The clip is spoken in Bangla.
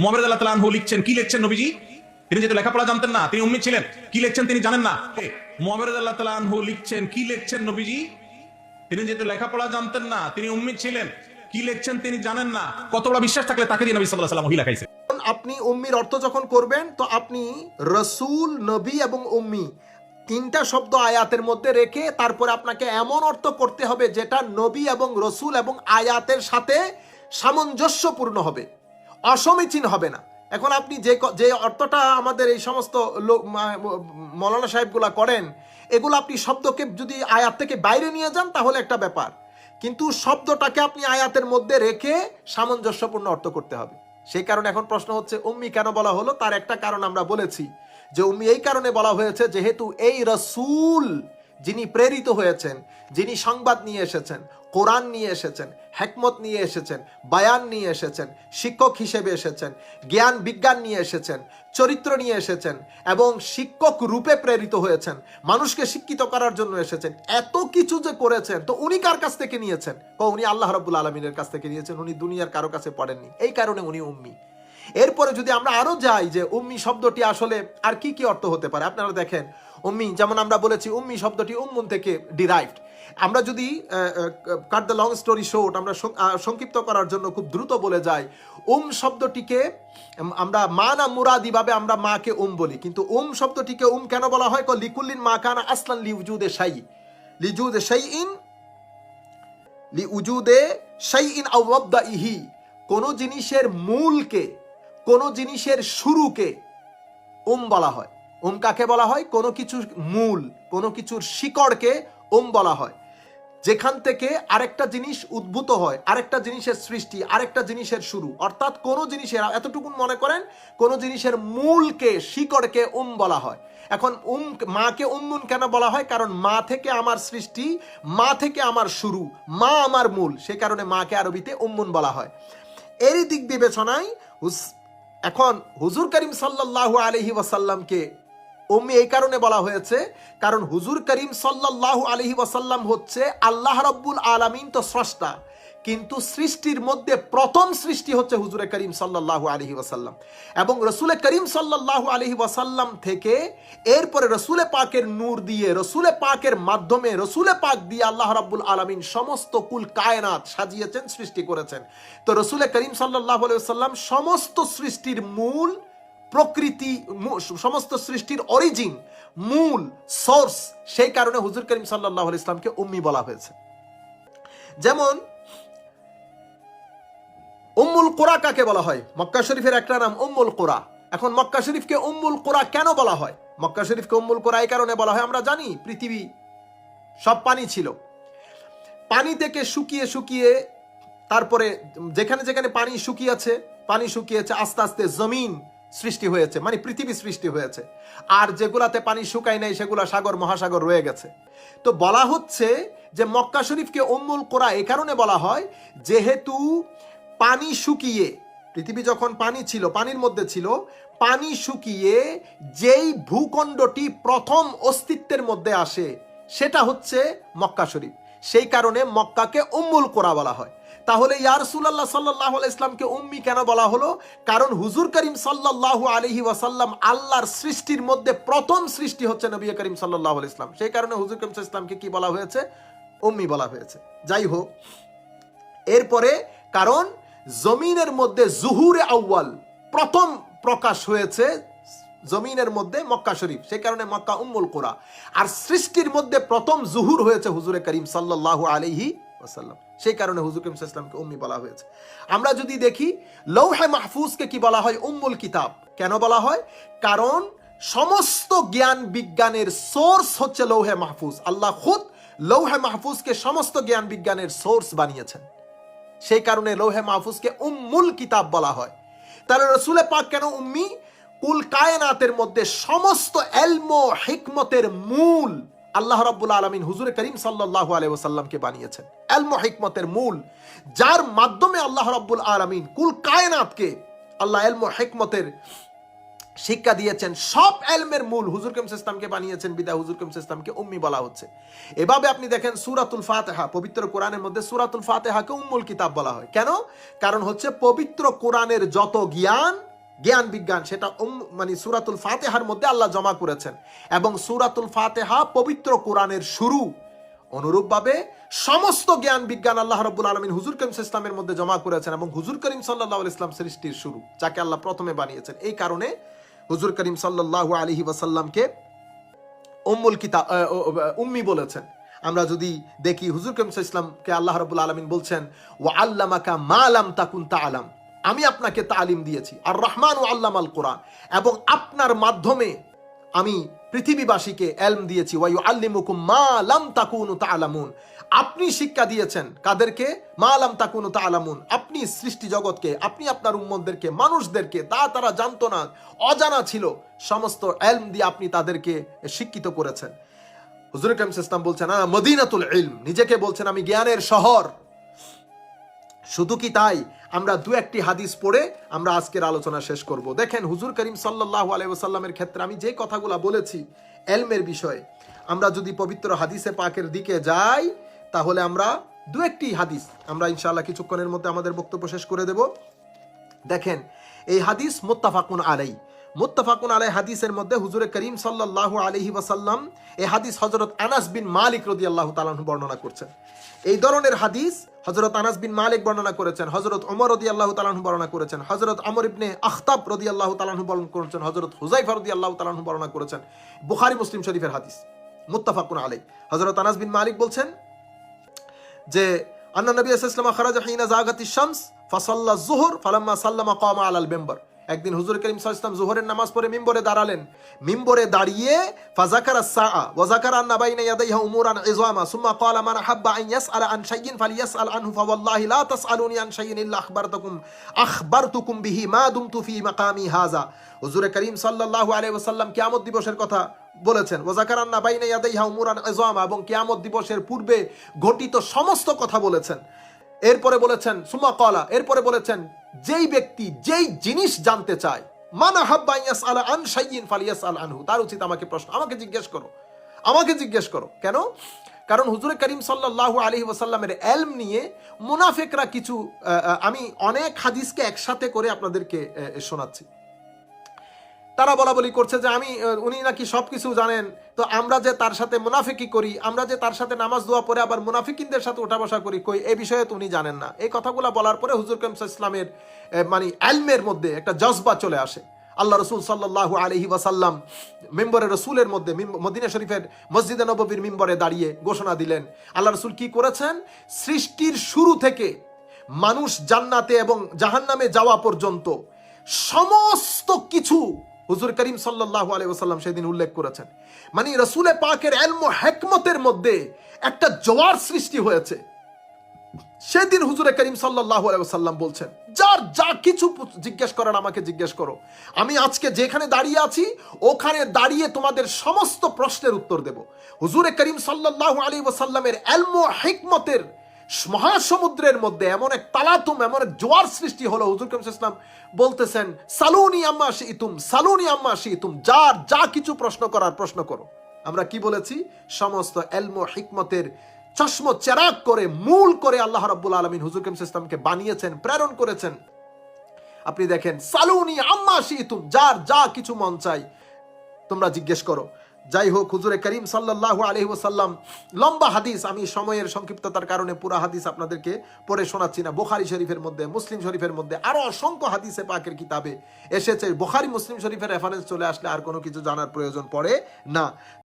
মোহাম্মদ আল্লাহ তাআলা লিখছেন, কি লিখছেন নবীজি? তিনি যেহেতু লেখাপড়া জানতেন না, তিনি উম্মি ছিলেন, কি লিখছেন তিনি জানেন না? মোহাম্মদ আল্লাহ তাআলা লিখছেন, কি লিখছেন নবীজি? তিনি যেহেতু লেখাপড়া জানতেন না, তিনি উম্মি ছিলেন, কি লিখছেন তিনি জানেন না? কত বড় বিশ্বাস থাকলে তাকে দিয়ে নবী আলাইহি ওয়াসাল্লাম লেখাইছে। আপনি উম্মির অর্থ যখন করবেন, তো আপনি রসুল, নবী এবং উম্মি, তিনটা শব্দ আয়াতের মধ্যে রেখে তারপরে আপনাকে এমন অর্থ করতে হবে যেটা নবী এবং রসুল এবং আয়াতের সাথে সামঞ্জস্যপূর্ণ হবে। অসমীচীন হবে না। এখন আপনি যে যে অর্থটা আমাদের এই সমস্ত লোক মৌলানা সাহেবগুলা করেন, এগুলো আপনি শব্দকে যদি আয়াত থেকে বাইরে নিয়ে যান, তাহলে একটা ব্যাপার। কিন্তু শব্দটাকে আপনি আয়াতের মধ্যে রেখে সামঞ্জস্যপূর্ণ অর্থ করতে হবে। সেই কারণে এখন প্রশ্ন হচ্ছে, উম্মি কেন বলা হলো? তার একটা কারণ আমরা বলেছি যে, উম্মি এই কারণে বলা হয়েছে, যেহেতু এই রসুল যিনি প্রেরিত হয়েছেন, যিনি সংবাদ নিয়ে এসেছেন, কোরআন নিয়ে এসেছেন, হেকমত নিয়ে এসেছেন, বায়ান নিয়ে এসেছেন, শিক্ষক হিসেবে এসেছেন, জ্ঞান বিজ্ঞান নিয়ে এসেছেন, চরিত্র নিয়ে এসেছেন এবং শিক্ষক রূপে প্রেরিত হয়েছেন, মানুষকে শিক্ষিত করার জন্য এসেছেন, এত কিছু যে করেছেন, তো উনি কার কাছ থেকে নিয়েছেন? ও উনি আল্লাহ রব্বুল আলমিনের কাছ থেকে নিয়েছেন, উনি দুনিয়ার কারও কাছে পড়েননি, এই কারণে উনি উম্মি। এরপরে যদি আমরা আরও যাই যে উম্মি শব্দটি আসলে আর কি কি অর্থ হতে পারে, আপনারা দেখেন উম্মি, যেমন আমরা বলেছি উম্মি শব্দটি উম্মুন থেকে ডিরাইভড আমরা যদি cut the long story short আমরা সংক্ষিপ্ত করার জন্য খুব দ্রুত বলে যাই, উম শব্দটিকে আমরা মা না মুরাদিভাবে আমরা মাকে উম বলি, কিন্তু উম শব্দটিকে উম কেন বলা হয়? লিকুল্লিন মা কানা আসলান লিউজুদে শাই লিজুদে শাই ইন লি উজুদে শাই ইন আওয়াবদা ইহি। কোন জিনিসের মূলকে, কোন জিনিসের শুরুকে উম বলা হয়। উম কাকে বলা হয়? কোনো কিছুর মূল, কোনো কিছুর শিকড়কে ওম বলা হয়। যেখান থেকে আরেকটা জিনিস উদ্ভূত হয়, আরেকটা জিনিসের সৃষ্টি, আরেকটা জিনিসের শুরু। অর্থাৎ কোন জিনিসের এতটুকু মনে করেন, কোন জিনিসের মূলকে, শিকড়কে উম বলা হয়। এখন উম মাকে উম্মুন কেন বলা হয়? কারণ মা থেকে আমার সৃষ্টি, মা থেকে আমার শুরু, মা আমার মূল, সে কারণে মাকে আরবিতে উম্মুন বলা হয়। এরই দিক বিবেচনায় এখন হুজুর করিম সাল্লাল্লাহু আলহি ওয়াসাল্লামকে উম্মি এই কারণে বলা হয়েছে, কারণ হুজুর করিম সাল্লাল্লাহু আলহি ওয়াসাল্লাম হচ্ছে আল্লাহ রব্বুল আলামিন তো স্রষ্টা, কিন্তু সৃষ্টির মধ্যে প্রথম সৃষ্টি হচ্ছে হুজুরে করিম সাল্লাল্লাহু আলহি ওয়াসাল্লাম। এবং রসুলে করিম সাল্লাল্লাহু আলহি ওয়াসাল্লাম থেকে এরপরে রসুলে পাকের নূর দিয়ে, রসুলে পাকের মাধ্যমে, রসুলে পাক দিয়ে আল্লাহ রাব্বুল আলামিন সমস্ত কুল কায়নাত সাজিয়েছেন, সৃষ্টি করেছেন। তো রসুলে করিম সাল্লাল্লাহু আলাইহি ওয়াসাল্লাম সমস্ত সৃষ্টির মূল প্রকৃতি সমস্ত সৃষ্টির অরিজিন মূল সোর্স সেই কারণে হুজুর করিম আলাইহি ইসলামকে উম্মি বলা হয়েছে। যেমন, উম্মুল কোরা কাকে বলা হয়? মক্কা শরীফের একটা নাম উম্মুল কোরা। এখন মক্কা শরীফকে উম্মুল কোরা কেন বলা হয়? মক্কা শরীফকে উম্মুল কোরা এই কারণে বলা হয়, আমরা জানি, পৃথিবী সব পানি ছিল। পানি থেকে শুকিয়ে শুকিয়ে, তারপরে যেখানে যেখানে পানি শুকিয়েছে পানি শুকিয়েছে, আস্তে আস্তে জমিন সৃষ্টি হয়েছে মানে পৃথিবী সৃষ্টি হয়েছে। আর যেগুলাতে পানি শুকায় নাই, সেগুলা সাগর, মহাসাগর রয়ে গেছে। তো বলা হচ্ছে যে মক্কা শরীফকে উম্মুল কোরা এই কারণে বলা হয়, যেহেতু পানি শুকিয়ে, পৃথিবী যখন পানি ছিল, পানির মধ্যে ছিল, পানি শুকিয়ে যেই ভূখণ্ডটি প্রথম অস্তিত্বের মধ্যে আসে, সেটা হচ্ছে মক্কা শরীফ। সেই কারণে মক্কাকে উম্মুল কোরা বলা হয়। তাহলে ইয়া রাসূলুল্লাহ সাল্লাল্লাহু আলাইহি ইসলামকে উম্মি কেন বলা হলো? কারণ হুজুর করিম সাল্লাল্লাহু আলাইহি ওয়াসাল্লাম আল্লাহর সৃষ্টির মধ্যে প্রথম সৃষ্টি হচ্ছে নবী করিম আলাইহি ইসলাম সেই কারণে হুজুর করিম ইসলামকে কি বলা হয়েছে? উম্মি বলা হয়েছে। যাই হোক, এরপরে কারণ জমিনের মধ্যে জুহুরে আউয়াল প্রথম প্রকাশ হয়েছে জমিনের মধ্যে মক্কা শরীফ, সেই কারণে মক্কা উম্মুল কোরা। আর সৃষ্টির মধ্যে প্রথম জুহুর হয়েছে হুজুরে করিম সাল্লাল্লাহু আলাইহি ওয়াসাল্লাম। সেই কারণে হুজুর করিম ওয়াসাল্লামকে উম্মি বলা হয়েছে। আমরা যদি দেখি, লৌহে মাহফুজকে কি বলা হয়? উম্মুল কিতাব। কেন বলা হয়? কারণ সমস্ত জ্ঞান বিজ্ঞানের সোর্স হচ্ছে লৌহে মাহফুজ। আল্লাহ খুদ লৌহে মাহফুজকে সমস্ত জ্ঞান বিজ্ঞানের সোর্স বানিয়েছেন। সেই কারণে লৌহে মাহফুজকে উম্মুল কিতাব বলা হয়। তাহলে রসুলে পাক কেন উম্মি? কুল কায়নাতের মধ্যে সমস্ত এলমো হিকমতের মূল আল্লাহ রাব্বুল আলমিন হুজুরে করিম সাল্লাল্লাহু আলাইহি ওয়াসাল্লামকে বানিয়েছেন। এলমো হিকমতের মূল, যার মাধ্যমে আল্লাহ রাব্বুল আলমিন কুল কায়নাতকে আল্লাহ এলমো হিকমতের শিক্ষা দিয়েছেন। সব এলমের মূল হুজুর কেম ইসলামকে বানিয়েছেন বিদা হুজুর কেম ইসলামকে উম্মি বলা হচ্ছে। এভাবে আপনি দেখেন সুরাতুল ফাতেহা, পবিত্র কোরআনের মধ্যে সুরাতুল ফাতেহাকে উম্মুল কিতাব বলা হয়। কেন? কারণ হচ্ছে পবিত্র কোরআনের যত জ্ঞান জ্ঞান বিজ্ঞান, সেটা মানে সুরাতুল ফাতেহার মধ্যে আল্লাহ জমা করেছেন। এবং সুরাতুল ফাতেহা পবিত্র কোরআনের শুরু অনুরূপভাবে সমস্ত জ্ঞান বিজ্ঞান আল্লাহ রব্বুল আলমিন হুজুর করিম ইসলামের মধ্যে জমা করেছেন এবং হুজুর করিম সাল্লাহ ইসলাম সৃষ্টির শুরু, যাকে আল্লাহ প্রথমে বানিয়েছেন। এই কারণে হুজুর করিম সাল্লাহ আলহি ওয়াসাল্লামকে উম্মুল ও- ও- উম্মি বলেছেন। আমরা যদি দেখি হুজুর করিম ইসলামকে আল্লাহ রাব্বুল আলামিন বলছেন, ওয়া আল্লামাকা মা আলাম তাকুন তাআলাম। আমি আপনাকে তালিম দিয়েছি। আর রহমান ও আল্লাম আল কোরআন। এবং আপনার মাধ্যমে আমি পৃথিবীবাসীকে এলম দিয়েছি। ওয়াইউ আল্লিমুকুম মা তাকুনু তাআলামুন আপনি শিক্ষা দিয়েছেন কাদেরকে? মা লাম তাকুনু তাআলামুন আপনি সৃষ্টি জগৎকে, আপনি আপনার উম্মতদেরকে, মানুষদেরকে, তা তারা জানতো না, অজানা ছিল। সমস্ত এলম দিয়ে আপনি তাদেরকে শিক্ষিত করেছেন। হুজুর কামিম ইসলাম বলছেন "আনা মদিনাতুল ইলম। নিজেকে বলছেন, আমি জ্ঞানের শহর। শুধু কি তাই? আমরা দু একটি হাদিস পড়ে আমরা আজকের আলোচনা শেষ করব। দেখেন হুজুর করিম সাল্লাহ আলাইসাল্লামের ক্ষেত্রে আমি যে কথাগুলো বলেছি, এলমের বিষয়ে, আমরা যদি পবিত্র হাদিসে পাকের দিকে যাই, তাহলে আমরা দু একটি হাদিস, আমরা ইনশাআল্লাহ কিছুক্ষণের মধ্যে আমাদের বক্তব্য শেষ করে দেব। দেখেন, এই হাদিস মোত্তাফাকুন আলাই মুত্তাফাকুন আলাই হাদিসের মধ্যে হুজুরে করিম সাল্লাল্লাহু আলাইহি ওয়াসাল্লাম এই হাদিস হযরত আনাস বিন মালিক রাদিয়াল্লাহু তাআলা আনহু বর্ণনা করছেন। এই ধরনের হাদিস হজরত আনাস বিন মালিক বর্ণনা করেছেন হজরত ওমর রাদিয়াল্লাহু তাআলা আনহু বর্ণনা করেছেন হজরত আমর ইবনে আখতাব রাদিয়াল্লাহু তাআলা আনহু বর্ণনা করেছেন, হযরত হুজাইফা রাদিয়াল্লাহু তাআলা আনহু বর্ণনা করেছেন। বুখারি, মুসলিম শরীফের হাদিস। মুত্তাফাকুন আলাই হজরত আনাস বিন মালিক বলছেন যে, আন্না নবী ইসলাম খারাজ হিনা জাগাতি শামস ফাসাল্লা জুহর, ফালাম্মা সাল্লামা কামা আলাল মেম্বার। একদিন হুজুর করিম ওয়াসাল্লাম জোহরের নামাজ পড়ে মিম্বরে দাঁড়ালেন। মিম্বরে দাঁড়িয়ে সাআ বাইনা ইয়াদাইহা উমুরান সুম্মা ক্বালা মান হাব্বা আন ইয়াসআলা আন শাইইন আনহু ফাওয়াল্লাহি লা তাসআলুনি আন শাইইন ইল্লা আখবারতুকুম আখবারতুকুম বিহি মা দুমতু ফি মাকামি হাযা। হুজুর করিম সাল্লাল্লাহু আলাইহি ওয়াসাল্লাম কিয়ামত দিবসের কথা বলেছেন ওজাকারান্না বাইনা ইয়াদাইহা উমুরান ইযামা এবং কিয়ামত দিবসের পূর্বে ঘটিত সমস্ত কথা বলেছেন। এরপরে বলেছেন সুমা কলা এরপরে বলেছেন যেই ব্যক্তি যেই জিনিস জানতে চায়, মানা হাব্বা ইয়াস আলা আন শাইয়িন ফালিয়াস আল আনহু তার উচিত আমাকে প্রশ্ন, আমাকে জিজ্ঞেস করো, আমাকে জিজ্ঞেস করো। কেন? কারণ হুজুরে করিম সাল্লাল্লাহু আলী ওসাল্লামের এলম নিয়ে মুনাফেকরা কিছু আমি অনেক হাদিসকে একসাথে করে আপনাদেরকে শোনাচ্ছি। তারা বলা বলি করছে যে আমি উনি নাকি সবকিছু জানেন। তো আমরা যে তার সাথে মুনাফিকি করি, আমরা যে তার সাথে নামাজ দোয়া পরে আবার মুনাফিকিনদের সাথে উঠা বসা করি, কই এই বিষয়ে তো উনি জানেন না। এই কথাগুলো বলার পরে হুজুর সাল্লাল্লাহু ইসলামের মানে আলমের মধ্যে একটা জজবা চলে আসে। আল্লাহ রসুল সাল্লাহ আলহি ওয়াসাল্লাম মেম্বরের রসুলের মধ্যে মদিনা শরীফের মসজিদে নববীর মিম্বরে দাঁড়িয়ে ঘোষণা দিলেন। আল্লাহ রসুল কি করেছেন? সৃষ্টির শুরু থেকে মানুষ জান্নাতে এবং জাহান্নামে যাওয়া পর্যন্ত সমস্ত কিছু হুজুর করিম সাল্লাহ আলাইসাল্লাম সেদিন উল্লেখ করেছেন মানে রসুলে পাকের এলম হেকমতের মধ্যে একটা জোয়ার সৃষ্টি হয়েছে। সেদিন হুজুরে করিম সাল্লাহ সাল্লাম বলছেন, যার যা কিছু জিজ্ঞেস করার আমাকে জিজ্ঞেস করো। আমি আজকে যেখানে দাঁড়িয়ে আছি, ওখানে দাঁড়িয়ে তোমাদের সমস্ত প্রশ্নের উত্তর দেব। হুজুরে করিম সাল্লাহ আলী ওসাল্লামের এলমো হিকমতের মহাসমুদ্রের মধ্যে এমন এক তালাতুম, এমন এক জোয়ার সৃষ্টি হলো। হুজুর করিম ইসলাম বলতেছেন, সালুনি আম্মা ইতুম সালুনি আম্মা ইতুম যার যা কিছু প্রশ্ন করার প্রশ্ন করো। আমরা কি বলেছি? সমস্ত এলমো হিকমতের চশম চেরাক করে, মূল করে আল্লাহ রাব্বুল আলমিন হুজুর কেমস ইসলামকে বানিয়েছেন, প্রেরণ করেছেন। আপনি দেখেন, সালুনি আম্মা ইতুম যার যা কিছু মন চাই তোমরা জিজ্ঞেস করো। যাই হোক হুজুরে করিম সাল্লাহ আলহি ওসাল্লাম লম্বা হাদিস, আমি সময়ের সংক্ষিপ্ততার কারণে পুরা হাদিস আপনাদেরকে পড়ে শোনাচ্ছি না। বোখারি শরীফের মধ্যে, মুসলিম শরীফের মধ্যে আরও অসংখ্য হাদিসে পাকের কিতাবে এসেছে। বোখারি, মুসলিম শরীফের রেফারেন্স চলে আসলে আর কোনো কিছু জানার প্রয়োজন পড়ে না।